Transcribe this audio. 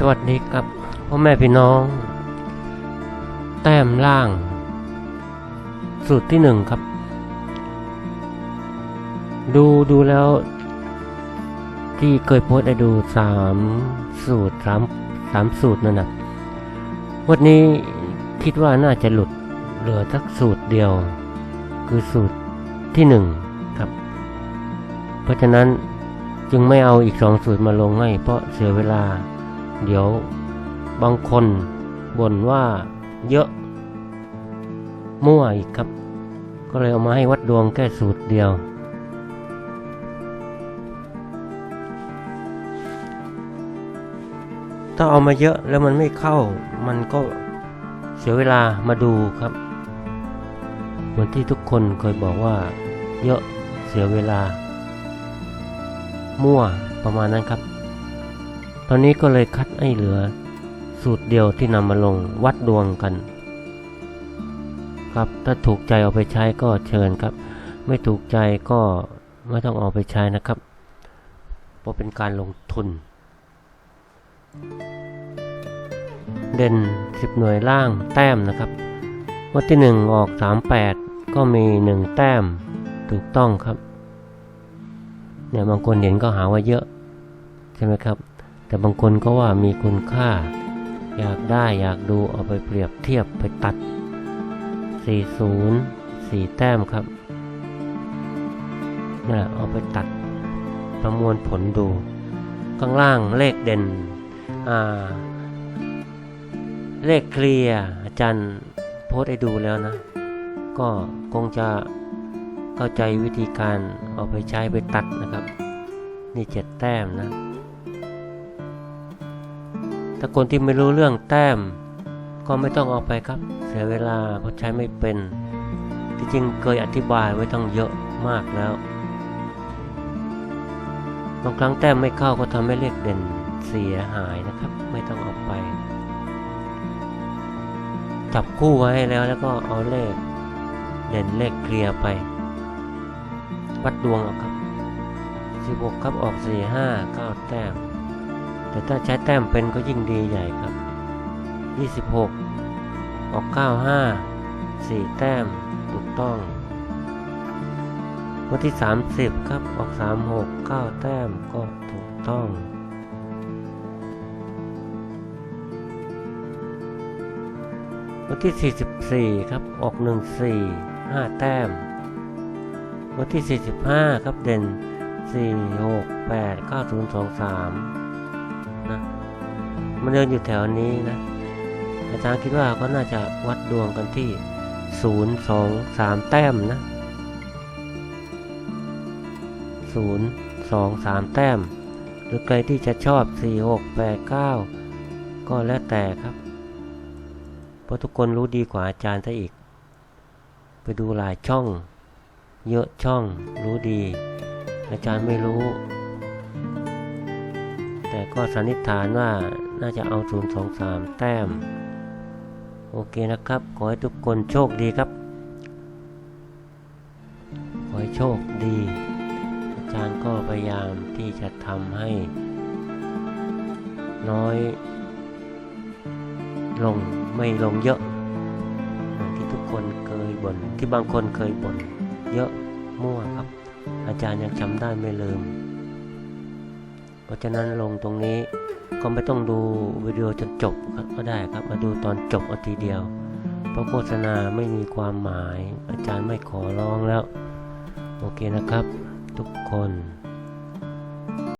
สวัสดีครับพ่อแม่พี่น้อง แต้มล่าง สูตรที่หนึ่งครับ ดูดูแล้ว ที่เคยโพสต์ดูสามสูตรสามสามสูตรนั่นนะวันนี้คิดว่าน่าจะหลุดเหลือสักสูตรเดียว คือสูตรที่หนึ่งครับ เพราะฉะนั้นจึงไม่เอาอีกสองสูตรมาลงให้เพราะเสียเวลา เดี๋ยวบางคนบ่นว่าเยอะ มั่วอีกครับ ก็เลยเอามาให้วัดดวงแค่สูตรเดียว ถ้าเอามาเยอะแล้วมันไม่เข้า มันก็เสียเวลามาดูครับ เหมือนที่ทุกคนเคยบอกว่า เยอะเสียเวลา มั่วประมาณนั้นครับ ตอนนี้ก็เลยคัดให้เหลือ สูตรเดียวที่นำมาลงวัดดวงกัน ครับถ้าถูกใจเอาไปใช้ก็เชิญครับ ไม่ถูกใจก็ไม่ต้องเอาไปใช้นะครับเพราะเป็นการลงทุน เด่น 10 หน่วยล่างแต้มนะครับวันที่ 1 ออก 38 ก็มี 1 แต้มถูกต้องครับเนี่ยบางคนเห็นก็หาว่าเยอะ ใช่ไหมครับ แต่บางคนก็ว่ามีคุณค่า อยากได้อยากดูเอาไปเปรียบเทียบไปตัด 40 4 แต้มครับนี่แหละเอาไปตัดประมวลผลดู ข้างล่างเลขเด่นอ่าเลขเคลียร์อาจารย์โพสให้ดูแล้วนะ ก็คงจะเข้าใจวิธีการเอาไปใช้ไปตัดนะครับ นี่เจ็ดแต้มนะ ถ้าคนที่ไม่รู้เรื่องแต้ม ก็ไม่ต้องเอาไปครับ เสียเวลาเพราะใช้ไม่เป็น ที่จริงเคยอธิบายไว้ต้องเยอะมากแล้ว บางครั้งแต้มไม่เข้าก็ทำให้เลขเด่นเสียหายนะครับ ไม่ต้องเอาไป จับคู่ไว้แล้วแล้วก็เอาเลข เด่นเลขเคลียร์ไป วัดดวงเอาครับ 16 ครับออก 4 5 9 แต้ม แต่ถ้าใช้แต้มเป็นก็ยิ่งดีใหญ่ครับ 26 ออก 9 5 4 แต้มถูกต้อง วันที่ 30 ครับ ออก 3 6 9 แต้มก็ถูกต้องวันที่ 44 ครับ ออก 1 4 5 แต้ม วันที่ 45 ครับ เด่น 4 6 8 9 0 2 3 นะมันเดินอยู่แถวนี้นะอาจารย์คิดว่าก็น่าจะวัดดวงกันที่ 0 2 3 แต้มนะ0 2 3 แต้ม หรือใครที่จะชอบ 4 6 8 9 ก็แล้วแต่ครับ เพราะทุกคนรู้ดีกว่าอาจารย์ซะอีก ไปดูหลายช่อง เยอะช่องรู้ดี อาจารย์ไม่รู้ แต่ก็สันนิษฐานว่าน่าจะเอา 0 2 3 แต้ม โอเคนะครับ ขอให้ทุกคนโชคดีครับ ขอให้โชคดี อาจารย์ก็พยายามที่จะทำให้ น้อย ลงไม่ลงเยอะเหมือนที่ทุกคนเคยบน่นที่บางคนเคยบ่นเยอะมั่วครับ อาจารย์ยังจำได้ไม่ลืม เพราะฉะนั้นลงตรงนี้ก็ไม่ต้องดูวิดีโอจนจบก็ได้ครับ มาดูตอนจบเอาทีเดียว เพราะโฆษณาไม่มีความหมาย อาจารย์ไม่ขอร้องแล้ว โอเคนะครับ ทุกคน